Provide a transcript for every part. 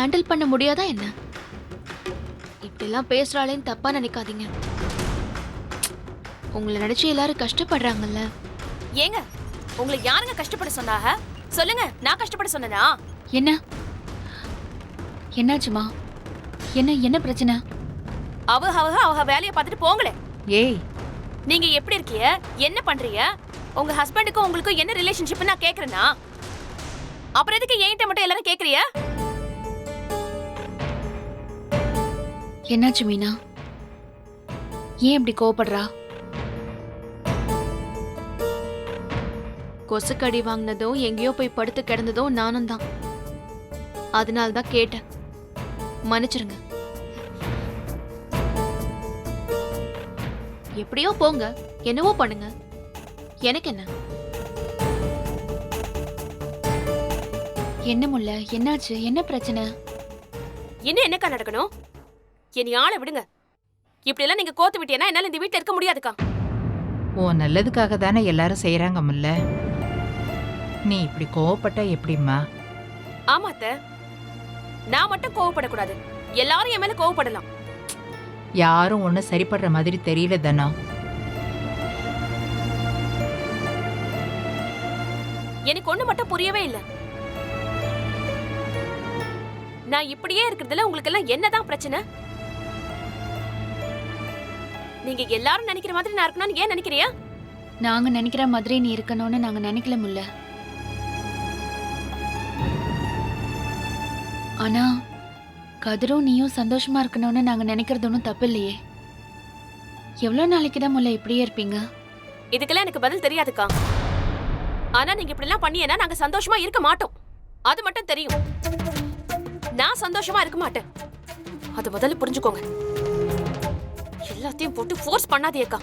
Handle பண்ண முடியாதா என்ன? இப்படிலாம் பேசுறாளேன்னு தப்பா நினைக்காதீங்க. உங்களை நினைச்சு எல்லாரும் கஷ்டப்படுறாங்கல்ல. ஏங்க உங்களை யாருங்க கஷ்டப்பட சொன்னாக? சொல்லுங்க நான் கஷ்டப்பட சொன்னனா? என்ன? என்னாச்சுமா? என்ன என்ன பிரச்சனை? அவ அவ அவ வேலையை பார்த்துட்டு போங்களே. ஏய். நீங்க எப்படி இருக்கீங்க? என்ன பண்றீங்க? உங்க ஹஸ்பண்டுக்கும் உங்களுக்கும் என்ன ரிலேஷன்ஷிப் நான் கேக்குறேனா? அப்புறம் எதுக்கு என்கிட்ட மட்டும் எல்லாரும் கேக்குறிய என்னாச்சு மீனா? ஏன் இப்படி கோவப்படுறா? கொசுக்கடி வாங்கினதும் எங்கேயோ போய் படுத்து கிடந்ததும் நானும் தான் அதனால தான் கேட்டேன். மன்னிச்சிருங்க. எப்படியோ போங்க. என்னவோ பண்ணுங்க. எனக்கு என்ன? என்ன முல்ல? என்னாச்சு? என்ன பிரச்சனை? இன்னும் என்னக்கா நடக்கணும்? என்னை ஆளை விடுங்க. இப்படி எல்லாம் நீங்க கோத்து விட்டீங்கன்னா என்னால இந்த வீட்ல இருக்க முடியாதுக்கா. உன் நல்லதுக்காக தானே எல்லாரும் செய்யறாங்க முல்ல நீ இப்படி கோவப்பட்டா எப்படிம்மா? ஆமா அத்தை நான் மட்டும் கோவப்படக்கூடாது. எல்லாரும் என் மேல கோவப்படலாம். யாரும் ஒன்னும் சரிப்படுற மாதிரி தெரியல தானா. எனக்கு ஒண்ணு மட்டும் புரியவே இல்ல. நான் இப்படியே இருக்கிறதுல உங்களுக்கு எல்லாம் என்னதான் பிரச்சனை? நீங்க எல்லாரும் நினைக்கிற மாதிரி நான் இருக்கணும்னு ஏன் நினைக்கிறியா? நாங்க நினைக்கிற மாதிரி நீ இருக்கணும்னு நாங்க நினைக்கல முல்ல. ஆனா கதிரும் நீயும் சந்தோஷமா இருக்கணும்னு நாங்க நினைக்கிறது ஒன்றும் தப்பு இல்லையே எவ்வளவு நாளைக்கு தான் முல்ல இப்படியே இருப்பீங்க? இதுக்கெல்லாம் எனக்கு பதில் தெரியாதுக்கா. ஆனா நீங்க இப்படி எல்லாம் பண்ணியனா நாங்க சந்தோஷமா இருக்க மாட்டோம். அது மட்டும் தெரியும். நான் சந்தோஷமா இருக்க மாட்டேன். அது முதல்ல புரிஞ்சுக்கோங்க. எல்லாத்தையும் போட்டு ஃபோர்ஸ் பண்ணாதேக்கா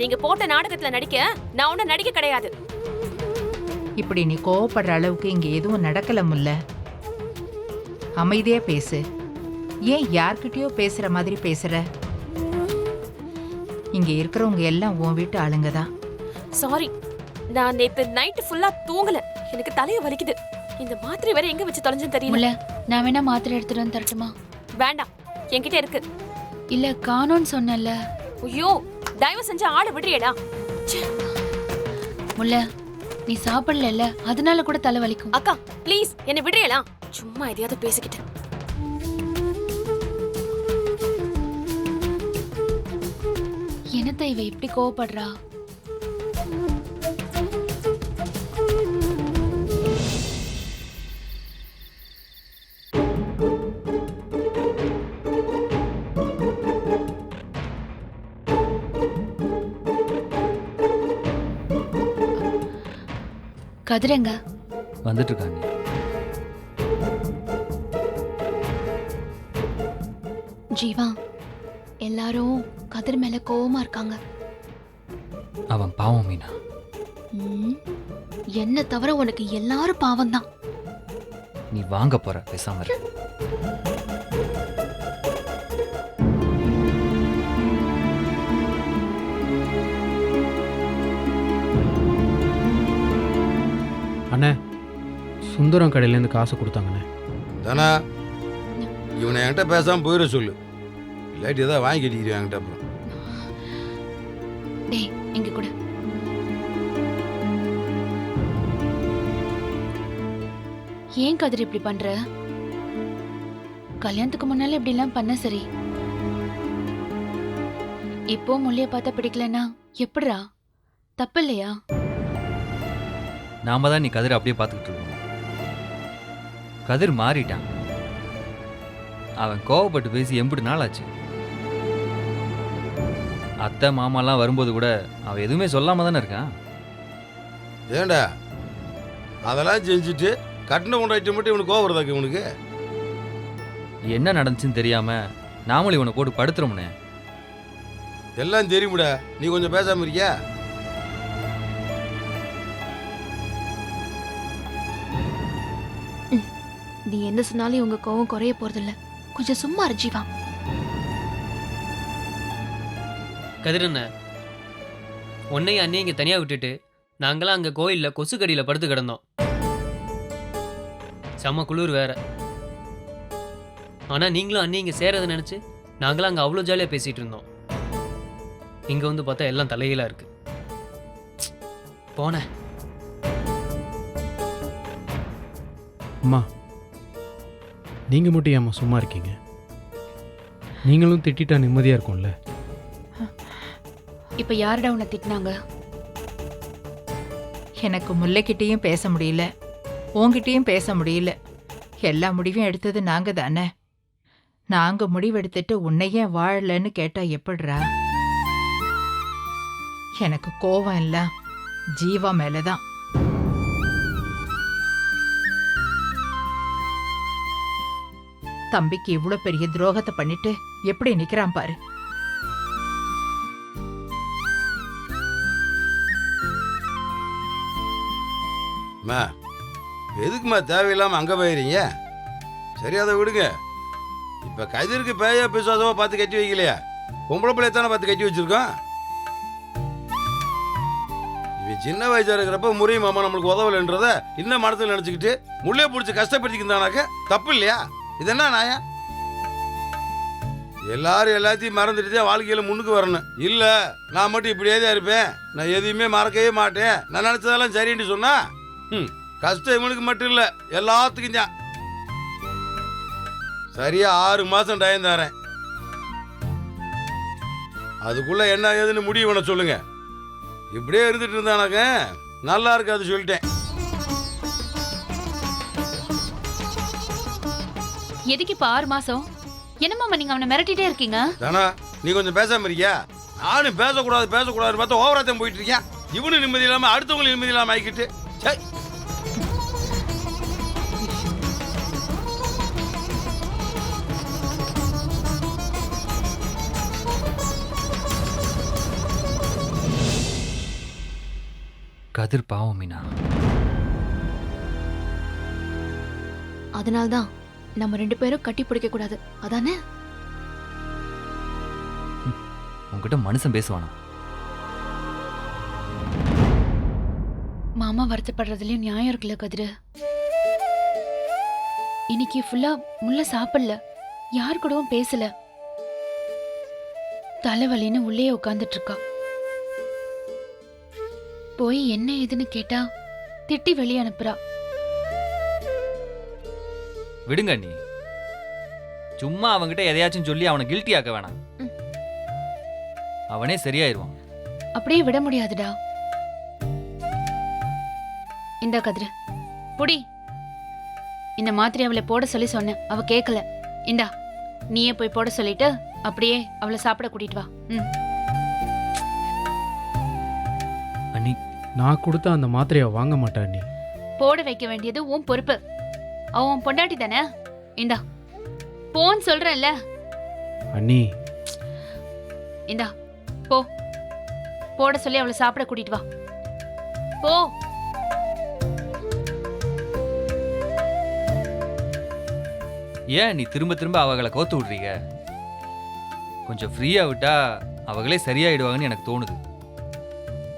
நீங்க போட்ட நாடகத்துல நடிக்க நான் ஒன்னும் நடிக்க கிடையாது. இப்படி நீ கோவப்படுற அளவுக்கு இங்க எதுவும் நடக்கல முல்ல. அமைதியா பேசு. ஏன் யார்கிட்டயோ பேசுற மாதிரி பேசுற? இங்க இருக்கிறவங்க எல்லாம் உன் வீட்டு ஆளுங்க தான் சாரி நான் நேத்து நைட் ஃபுல்லா தூங்கல. எனக்கு தலைய வலிக்குது. இந்த மாத்திரை வேற எங்க வச்சு தொலைஞ்சுன்னு தெரியல. நான் வேணா மாத்திரை எடுத்துட்டு வந்து தரட்டுமா? வேண்டாம். என்கிட்ட இருக்கு. இல்ல காணோன்னு சொன்னல ஐயோ தயவு செஞ்சு ஆளை விடுறியடா முல்ல நீ சாப்பிடல அதனால கூட தலை வலிக்கும். அக்கா ப்ளீஸ் என்னை விடுறியலா சும்மா எதையாவது பேசிக்கிட்டு. என்னத்த இவ இப்படி கோவப்படுறா? கதிரங்க. வந்துட்டு இருக்காங்க ஜீவா எல்லாரும் கதிர் மேல கோவமா இருக்காங்க. அவன் பாவம் மீனா. ம், என்ன தவிர உனக்கு எல்லாரும் பாவம் தான் நீ வாங்க போற பேசாம இரு. அண்ணே சுந்தரம் கடையிலேருந்து காசு கொடுத்தாங்கண்ணே. தானா? இவனை என்கிட்ட பேசாம போயிட சொல்லு. இல்லாட்டி ஏதாவது வாங்கி கட்டிக்கிறேன் என்கிட்ட அப்புறம்? டேய் இங்க கூட. ஏன் கதிர் இப்படி பண்ற? கல்யாணத்துக்கு முன்னால இப்படி எல்லாம் பண்ண சரி. இப்போ முள்ளைய பார்த்தா பிடிக்கலன்னா எப்படிரா தப்பு இல்லையா? நாம தான் நீ கதிர் அப்படியே பார்த்துக்கிட்டு இருக்கோம் கதிர் மாறிட்டான். அவன் கோவப்பட்டு பேசி எம்பிட்டு நாள் ஆச்சு. அத்தை மாமாலாம் வரும்போது கூட அவன் எதுவுமே சொல்லாம தானே இருக்கான் ஏண்டா? அதெல்லாம் செஞ்சுட்டு கட்டின கொண்டாட்டி மட்டும் இவனுக்கு கோவறதாக்கு இவனுக்கு? என்ன நடந்துச்சுன்னு தெரியாம நாமளும் இவனை போட்டு படுத்துறோம்னே. எல்லாம் தெரியுமுடா. நீ கொஞ்சம் பேசாம இருக்கியா? நீ என்ன சொன்னாலும் இவங்க கோவம் குறைய போறதில்ல. கொஞ்சம் சும்மா இரு ஜீவா. கதிரண்ண உன்னையும் அண்ணையும் இங்கே தனியாக விட்டுட்டு நாங்களாம் அங்கே கோயிலில் கொசுக்கடியில் படுத்து கிடந்தோம். செம்ம குளிர் வேற. ஆனா நீங்களும் அண்ணி இங்க சேரதை நினைச்சு நாங்களும் அங்க அவ்வளோ ஜாலியா பேசிட்டு இருந்தோம். இங்க வந்து பார்த்தா எல்லாம் தலைகீழா இருக்கு. போனேன். அம்மா நீங்கள் மட்டும் ஏம்மா சும்மா இருக்கீங்க? நீங்களும் திட்டிட்டா நிம்மதியாக இருக்கும்ல? இப்ப யாருடா உன்னை திட்டினாங்க? எனக்கு முல்லைக்கிட்டேயும் பேச முடியல. உன்கிட்டயும் பேச முடியல. எல்லா முடிவையும் எடுத்தது நாங்க தானே? நாங்க முடிவெடுத்துட்டு உன்னையே வாழலன்னு கேட்டா எப்படிரா எனக்கு கோவம் இல்ல. ஜீவா மேலதான். தம்பிக்கு இவ்ளோ பெரிய துரோகத்தை பண்ணிட்டு எப்படி நிக்கிறான் பாரு. அம்மா எதுக்கும்மா தேவையில்லாமல் அங்கே போயிறீங்க சரி அதை விடுங்க. இப்போ கதிருக்கு பேய பிசாசவோ பார்த்து கட்டி வைக்கலையா? பொம்பளை பிள்ளைய தானே பார்த்து கட்டி வச்சிருக்கோம்? இவன் சின்ன வயசா இருக்கிறப்ப முறையும் மாமா நம்மளுக்கு உதவலைன்றத இன்னும் மனத்தில் நினச்சிக்கிட்டு முள்ளே பிடிச்சி கஷ்டப்படுத்திக்கிட்டானாக்க தப்பு இல்லையா? இது என்ன நாயா? எல்லாரும் எல்லாத்தையும் மறந்துட்டு தான் வாழ்க்கையில் முன்னுக்கு வரணும். இல்லை நான் மட்டும் இப்படியே தான் இருப்பேன். நான் எதையுமே மறக்கவே மாட்டேன். நான் நினச்சதெல்லாம் சரின்னு சொன்னா? ம். கஷ்டம் இவனுக்கு மட்டும் இல்லை எல்லாத்துக்கும் தான். சரியா ஆறு மாதம் டைம் தரேன். அதுக்குள்ள என்ன ஏதுன்னு முடிவு பண்ண சொல்லுங்க. இப்படியே இருந்துட்டு இருந்தானாக்க நல்லா இருக்காது சொல்லிட்டேன். எதுக்கு இப்ப ஆறு மாசம்? என்னமாமா நீங்க அவனை மிரட்டிட்டே இருக்கீங்க? தானா நீ கொஞ்சம் பேசாம இருக்கியா? நானும் பேசக்கூடாது பேசக்கூடாது பார்த்தா ஓவராத்தம் போயிட்டு இருக்கேன் இவனு நிம்மதி இல்லாம அடுத்தவங்களும் நிம்மதி இல்லாம ஆக்கிட்டு சை. கதிர் பாவம் மீனா. அதனால்தான். நம்ம ரெண்டு பேரும் கட்டி பிடிக்க கூடாது. அதானே? உன்கிட்ட மனுஷன் பேசுவானா? மாமா வருத்தப்படுறதுலயும் நியாயம் இருக்குல்ல கதிரு? இன்னைக்கு ஃபுல்லா முள்ள சாப்பிடல. யார் கூடவும் பேசல. தலைவலின்னு உள்ளே உட்காந்துட்டு இருக்கா போய் என்ன ஏதுன்னு கேட்டா திட்டி வெளியே அனுப்புறா. விடுங்க நீ சும்மா அவன்கிட்ட எதையாச்சும் சொல்லி அவனை கில்ட்டி ஆக்க வேணாம். அவனே சரியாயிருவான். அப்படியே விட முடியாதுடா. இந்த கதிரு புடி. இந்த மாத்திரை அவளை போட சொல்லி சொன்னேன். அவ கேட்கல இந்தா நீயே போய் போட சொல்லிட்டு அப்படியே அவளை சாப்பிட கூட்டிட்டு வா. ம். அண்ணி நான் கொடுத்த அந்த மாத்திரையை வாங்க மாட்டேன் நீ போட வைக்க வேண்டியது உன் பொறுப்பு. அவ உன் பொண்டாட்டி தானே? இந்தா போன்னு சொல்றேன்ல. அண்ணி. இந்தா போ. போட சொல்லி அவளை சாப்பிட கூட்டிட்டு வா. போ. ஏன் நீ திரும்ப திரும்ப அவகளை கோத்து விடுறீங்க? கொஞ்சம் ஃப்ரீயா விட்டா அவங்களே சரியாயிடுவாங்கன்னு எனக்கு தோணுது.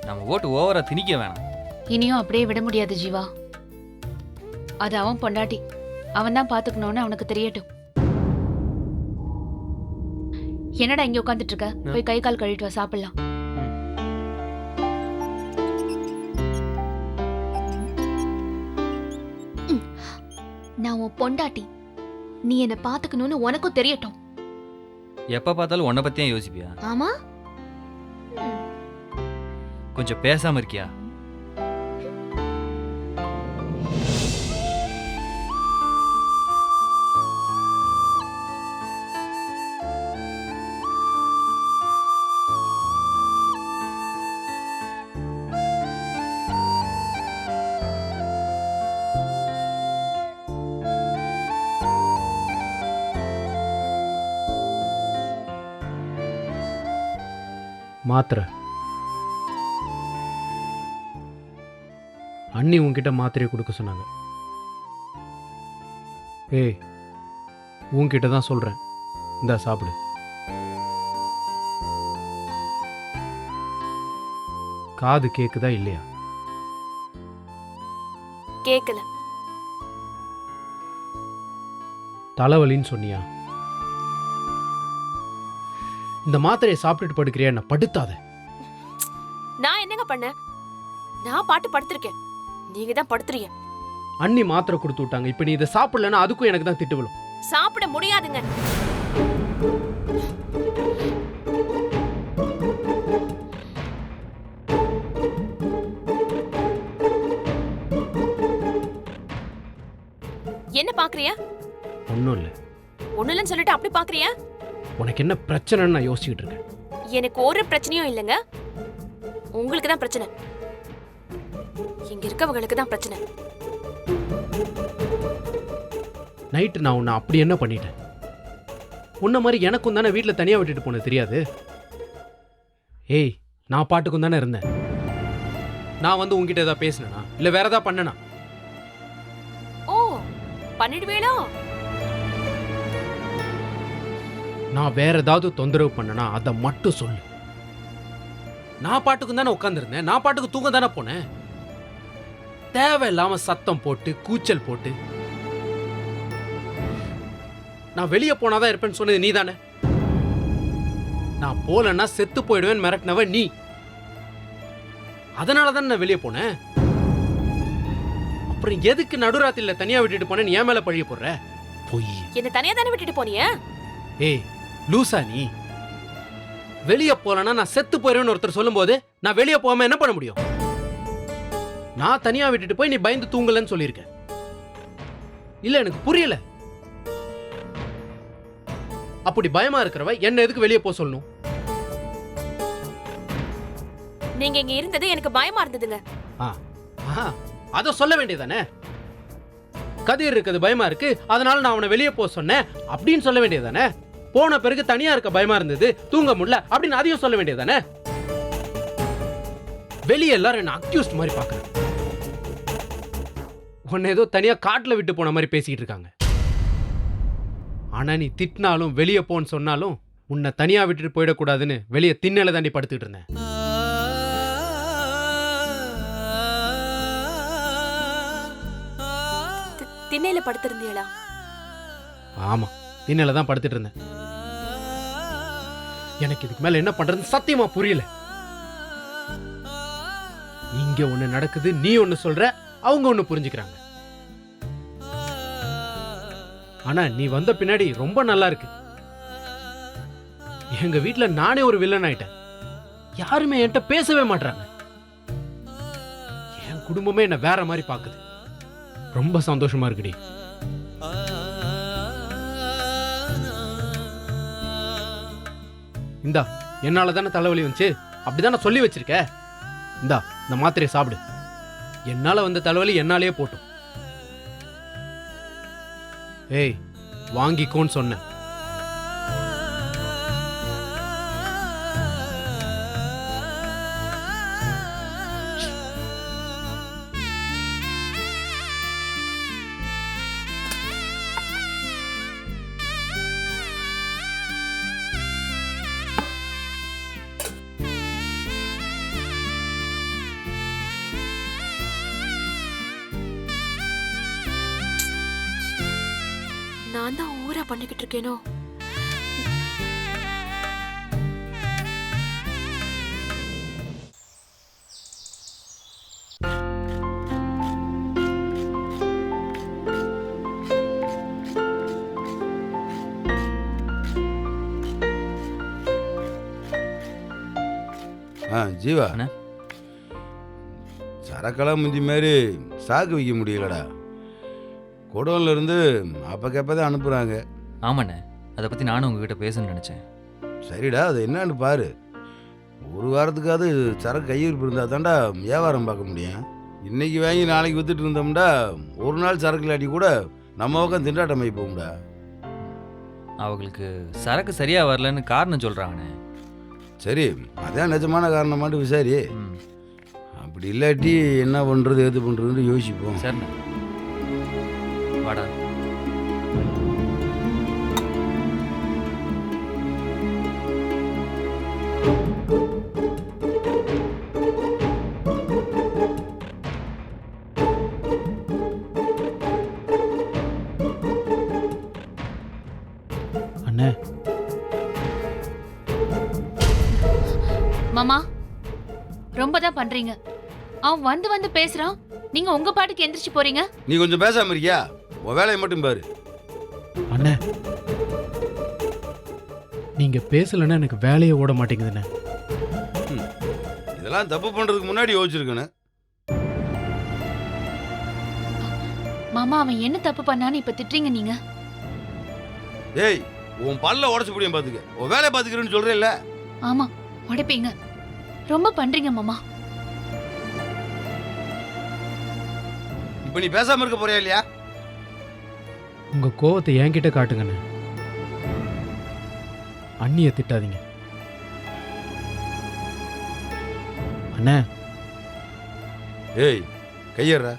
நம்ம ஓட்டு ஓவரா திணிக்க வேணாம். இனியும் அப்படியே விட முடியாது ஜீவா. அது அவன் பொண்டாட்டி. அவன் தான் பாத்துக்கணும்னு அவனுக்கு தெரியட்டும். என்னடா இங்க உட்காந்துட்டு இருக்க போய் கை கால் கழுவிட்டு வா சாப்பிடலாம். நான் உன் பொண்டாட்டி. நீ என்ன பாத்துக்கணும்னு உனக்கும் தெரியட்டும். எப்ப பார்த்தாலும் உன்னை பத்தியே யோசிப்பியா? ஆமா? கொஞ்சம் பேசாம இருக்கியா? மாத்திரை அண்ணி உன்கிட்ட மாத்திரையை கொடுக்க சொன்னாங்க. ஏய் உன்கிட்ட தான் சொல்கிறேன் இந்தா சாப்பிடு. காது கேக்குதா இல்லையா? கேட்கல தலைவலின்னு சொன்னியா? இந்த மாத்திரையை சாப்பிட்டுட்டு படுக்கிறியா? என்ன படுத்தாத. நான் என்னங்க பண்ணேன்? நான் பாட்டு படுத்திருக்கேன். நீங்க தான் படுத்துறீங்க. அண்ணி மாத்திரை கொடுத்து விட்டாங்க. இப்போ நீ இதை சாப்பிடலன்னா அதுக்கும் எனக்கு தான் திட்டு விழும். சாப்பிட முடியாதுங்க. என்ன பாக்குறியா? ஒன்றும் இல்லை. ஒண்ணு இல்லைன்னு சொல்லிட்டு அப்படி பாக்குறியா? உனக்கு என்ன பிரச்சனைன்னு நான் யோசிச்சுக்கிட்டு இருக்கேன். எனக்கு ஒரு பிரச்சனையும் இல்லைங்க. உங்களுக்கு தான் பிரச்சனை. இங்க இருக்கவங்களுக்கு தான் பிரச்சனை. நைட்டு நான் உன்னை அப்படி என்ன பண்ணிட்டேன்? உன்ன மாதிரி எனக்கும் தானே வீட்டில் தனியாக விட்டுட்டு போனது தெரியாது? ஏய் நான் பாட்டுக்கும் தானே இருந்தேன். நான் வந்து உங்ககிட்ட ஏதாவது பேசினேனா? இல்லை வேற ஏதாவது பண்ணனா? ஓ பண்ணிடுவேளோ நான் வேற ஏதாவது தொந்தரவு பண்ணனா அதை மட்டும் சொல்லு. நான் பாட்டுக்கும் தானே உட்காந்துருந்தேன் நான் பாட்டுக்கு தூங்க தானே போனேன். தேவையில்லாம சத்தம் போட்டு கூச்சல் போட்டு. நான் வெளியே போனாதான் இருப்பேன்னு சொன்னது நீ தானே நான் போலன்னா செத்து போயிடுவேன் மிரட்டினவ நீ. அதனால தானே நான் வெளியே போனேன். அப்புறம் எதுக்கு நடுராத்திரில தனியா விட்டுட்டு போனேன் ஏன் மேல பழிய போடுற? பொய். என்ன தனியா தானே விட்டுட்டு போனிய? ஏய் லூசா நீ. வெளிய போலனா நான் செத்து போறேன்னு ஒருத்தர் சொல்லும்போது நான் வெளிய போகாம என்ன பண்ண முடியும்? நான் தனியா விட்டுட்டு போய் நீ பயந்து தூங்கலன்னு சொல்லியிருக்க. இல்ல எனக்கு புரியல. அப்படி பயமா இருக்கிறவ என்ன எதுக்கு வெளிய போக சொல்லணும்? நீங்க இங்க இருந்தது எனக்கு பயமா இருந்ததுங்க. அத சொல்ல வேண்டியதானே கதிர் இருக்குது பயமா இருக்கு அதனால நான் அவனை வெளியே போக சொன்னேன் அப்படின்னு சொல்ல வேண்டியதானே போன பிறகு தனியா இருக்க பயமா இருந்தது. தூங்க முடியல அப்படின்னு அதையும் சொல்ல வேண்டியதானே வெளியே எல்லாரும் என்ன அக்யூஸ்ட் மாதிரி பாக்குறேன் உன்னை ஏதோ தனியா காட்டுல விட்டு போன மாதிரி பேசிக்கிட்டு இருக்காங்க. ஆனா நீ திட்டினாலும் வெளியே போன்னு சொன்னாலும் உன்னை தனியா விட்டுட்டு போயிடக்கூடாதுன்னு வெளியே திண்ணல தாண்டி படுத்துக்கிட்டு இருந்தேன். திண்ணையில படுத்திருந்தீங்களா? ஆமா. திண்ணையில தான் படுத்துட்டு இருந்தேன். எனக்கு இதுக்கு மேல என்ன பண்றது சத்தியமா புரியல. இங்க ஒண்ணு நடக்குது நீ ஒண்ணு சொல்ற அவங்க ஒண்ணு புரிஞ்சுக்கிறாங்க. ஆனா நீ வந்த பின்னாடி ரொம்ப நல்லா இருக்கு. எங்க வீட்டுல நானே ஒரு வில்லன் ஆயிட்டேன். யாருமே என்கிட்ட பேசவே மாட்டாங்க என் குடும்பமே என்ன வேற மாதிரி பாக்குது. ரொம்ப சந்தோஷமா இருக்குடி. இந்தா என்னால தானே தலைவலி வந்துச்சு? அப்படிதானே சொல்லி வச்சிருக்க? இந்தா இந்த மாத்திரையை சாப்பிடு. என்னால வந்த தலைவலி என்னாலேயே போட்டும். ஏய் வாங்கிக்கோன்னு சொன்னேன். நான் பண்ணிக்கிட்டு இருக்கேனோ? ஆ ஜீவா. அண்ணா. சரக்கெல்லாம் முந்தி மாதிரி சாக்கு வைக்க முடியலடா. குடோன்ல இருந்து அப்பக்கப்போ தான் அனுப்புகிறாங்க ஆமாண்ணே அதை பற்றி நானும் உங்ககிட்ட பேசணும்னு நினச்சேன். சரிடா அது என்னன்னு பாரு. ஒரு வாரத்துக்காவது சரக்கு கையிருப்பு இருந்தால் தான்டா வியாபாரம் பார்க்க முடியும். இன்னைக்கு வாங்கி நாளைக்கு வித்துட்டு இருந்தோம்டா ஒரு நாள் சரக்கு இல்லாட்டி கூட நம்ம பக்கம் திண்டாட்டம் ஆகி போகும்டா. அவங்களுக்கு சரக்கு சரியாக வரலன்னு காரணம் சொல்கிறாங்கண்ணே சரி அதான் நிஜமான காரணமாட்டு விசாரி. அப்படி இல்லாட்டி என்ன பண்ணுறது எது பண்ணுறதுன்னு யோசிப்போம். சரிண்ணே. வாடா. அண்ணே. மாமா ரொம்ப தான் பண்றீங்க. அவன் வந்து வந்து பேசுறான். நீங்க உங்க பாட்டுக்கு எந்திரிச்சு போறீங்க. நீ கொஞ்சம் பேசாம இருக்கியா? உன் வேலையை மட்டும் பாரு. அண்ணே நீங்க பேசலைன்னா எனக்கு வேலையே ஓட மாட்டேங்குதுண்ணே. இதெல்லாம் தப்பு பண்றதுக்கு முன்னாடி யோசிச்சிருக்கணும் மாமா அவன் என்ன தப்பு பண்ணான்னு இப்ப திட்டுறீங்க நீங்க? ஏய் உன் பல்ல உடச்சு முடியும் பாத்துக்க. உன் வேலையை பாத்துக்கிறேன்னு சொல்றேல்ல ஆமா உடைப்பீங்க. ரொம்ப பண்றீங்க மாமா. இப்ப நீ பேசாம இருக்க போறியா இல்லையா? உங்க கோவத்தை என்கிட்ட காட்டுங்கண்ணே. அண்ணிய திட்டாதீங்க. அண்ணே. ஏய் கையறா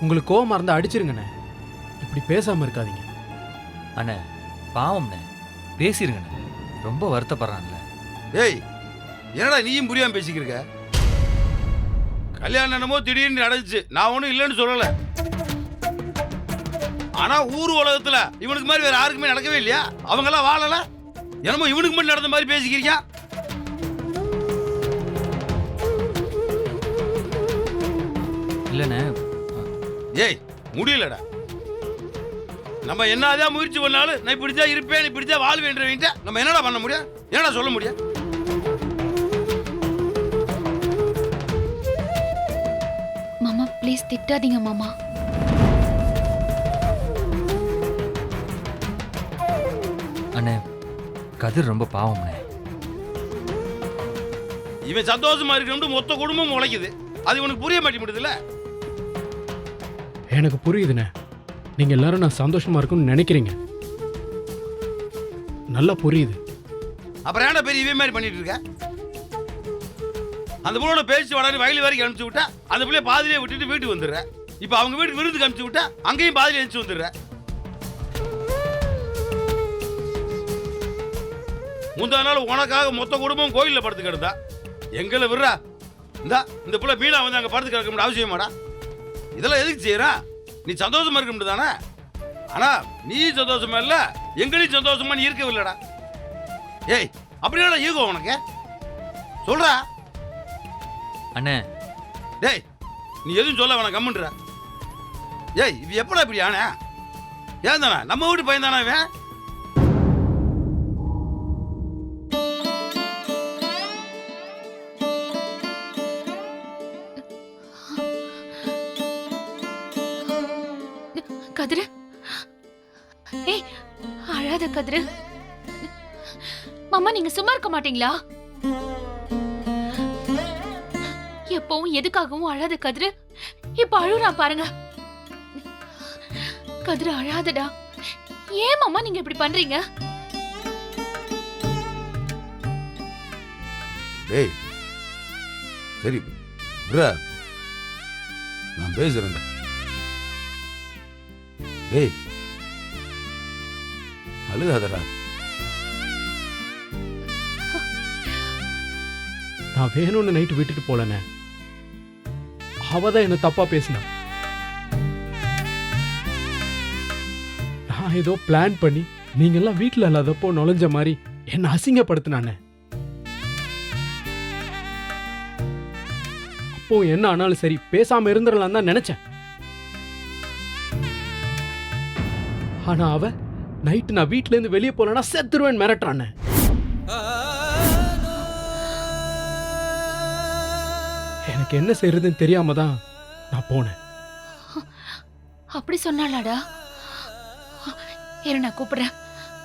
உங்களுக்கு கோவமா இருந்தா அடிச்சிருங்கண்ணே. இப்படி பேசாம இருக்காதீங்க. அண்ணே பாவம்ண்ணே. பேசிருங்கண்ணே. ரொம்ப வருத்தப்படுறான்ல. ஏய் என்னடா நீயும் புரியாம பேசிக்கிருக்க கல்யாணம் என்னமோ திடீர்னு நடந்துச்சு. நான் ஒன்றும் இல்லைன்னு சொல்லல. ஆனா ஊர் உலகத்துல இவனுக்கு மாதிரி வேற யாருக்குமே நடக்கவே இல்லையா? அவங்க எல்லாம் வாழல? என்னமோ இவனுக்கு மட்டும் நடந்த மாதிரி பேசிக்கிறீங்க? இல்லைண்ணே. ஏய் முடியலடா. நம்ம என்னதான் முயற்சி பண்ணாலும் நான் இப்படித்தான் இருப்பேன் இப்படித்தான் வாழ்வேன்றவங்க நம்ம என்னடா பண்ண முடியும்? என்னடா சொல்ல முடியும்? மாமா ப்ளீஸ் திட்டாதீங்க மாமா. கதிர் ரொம்ப பாவம்ண்ணே இவன் சந்தோஷமா இருக்கணும்னு மொத்த குடும்பம் உழைக்குது. அது இவனுக்கு புரிய மாட்டேங்குதுல்ல எனக்கு புரியுதுண்ணே. நீங்க எல்லாரும் நான் சந்தோஷமா இருக்கும்னு நினைக்கிறீங்க. நல்லா புரியுது. அப்புறம் ஏன்டா பெரிய இவன் மாதிரி பண்ணிட்டு இருக்க? அந்த பொண்ணோட பேச்சு வளர்ந்து வயல் வரைக்கும் அனுப்பிச்சு விட்டா அந்த பிள்ளைய பாதியிலே விட்டுட்டு வீட்டுக்கு வந்துடுற. இப்போ அவங்க வீட்டுக்கு விருந்துக்கு அனுப்பிச்சு விட்டா அங்கேயும் பாதியில அனுப்பிச்சு வந்துடுற. முந்தா நாள் உனக்காக மொத்த குடும்பம் கோயிலில் படுத்து கிடந்தா. எங்களை விடுறா. இந்தா இந்த பிள்ளை மீனா வந்து அங்கே படுத்து கிடக்க முடியும் அவசியமாடா இதெல்லாம் எதுக்கு செய்யறா நீ சந்தோஷமா இருக்க முடியும் தானே ஆனா நீ சந்தோஷமா இல்ல எங்களையும் சந்தோஷமா நீ இருக்கவில்லடா. ஏய் அப்படியே ஈகோ உனக்கு? சொல்றா. அண்ணே. டேய் நீ எதுவும் சொல்ல வேணாம் கம்முன்றா. ஏய் இது எப்படா இப்படி ஆனே? ஏன் தானே? நம்ம வீட்டு பையன் தானே இவன்? மாமா நீங்க சும்மா இருக்க மாட்டீங்களா? எப்பவும் எதுக்காகவும் அழாத கதிரு. இப்ப அழுறா பாருங்க. கதிரு அழாதடா. ஏன் மாமா நீங்க இப்படி பண்றீங்க? டேய் சரி விட்றா. நான் பேசுறேன். டேய் அழுகாதடா. நான் வேணும்னு நைட்டு விட்டுட்டு போலண்ணே. அவ தான் என்ன தப்பா பேசினா நான் ஏதோ பிளான் பண்ணி நீங்கெல்லாம் வீட்டில் இல்லாதப்போ நுழைஞ்ச மாதிரி என்ன அசிங்கப்படுத்தினானே. அப்போ என்ன ஆனாலும் சரி பேசாம இருந்துடலாம் தான் நினைச்சேன். ஆனா அவ நைட்டு நான் வீட்ல இருந்து வெளியே போலன்னா செத்துருவேன் மிரட்டுறானே. எனக்கு என்ன செய்யறதுன்னு தெரியாம தான் நான் போனேன். அப்படி சொன்னாலாடா இரு நான் கூப்பிடுறேன்.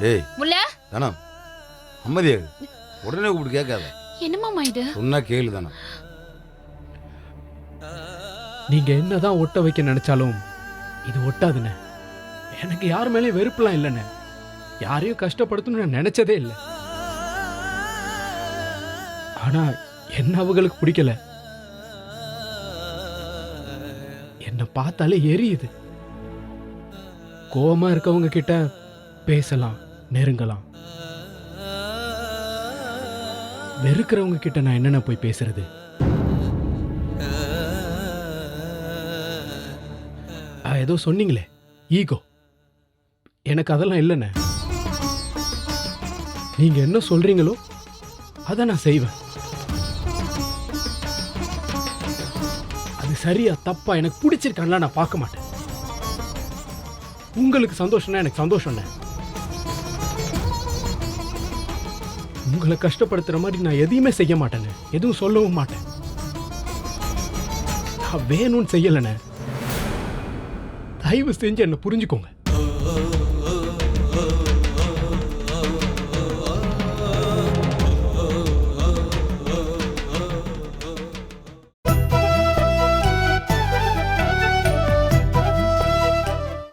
ஏய் முல்ல? தானம் அம்மதியா உடனே கூப்பிட்டு கேட்காத. என்னமாமா இது? சொன்னா கேளு தானம் நீங்க என்னதான் ஒட்ட வைக்க நினைச்சாலும் இது ஒட்டாதுண்ணே. எனக்கு யார் மேலேயும் வெறுப்புலாம் இல்லைண்ணே. யாரையும் கஷ்டப்படுத்தணும்னு நான் நினைச்சதே இல்லை. ஆனா என்ன அவங்களுக்கு பிடிக்கல? என்னை பார்த்தாலே எரியுது. கோபமா இருக்கவங்க கிட்ட பேசலாம் நெருங்கலாம். வெறுக்கிறவங்க கிட்ட நான் என்னென்ன போய் பேசுறது? ஏதோ சொன்னீங்களே ஈகோ. எனக்கு அதெல்லாம் இல்லைண்ணே. நீங்க என்ன சொல்றீங்களோ அதை நான் செய்வேன். சரியா தப்பா எனக்கு பிடிச்சிருக்கான்ல நான் பார்க்க மாட்டேன். உங்களுக்கு சந்தோஷம்னா எனக்கு சந்தோஷம் உங்களை கஷ்டப்படுத்துற மாதிரி நான் எதையுமே செய்ய மாட்டேன்னு எதுவும் சொல்லவும் மாட்டேன். நான் வேணும்னு செய்யலைண்ணே தயவு செஞ்சு என்னை புரிஞ்சுக்கோங்க.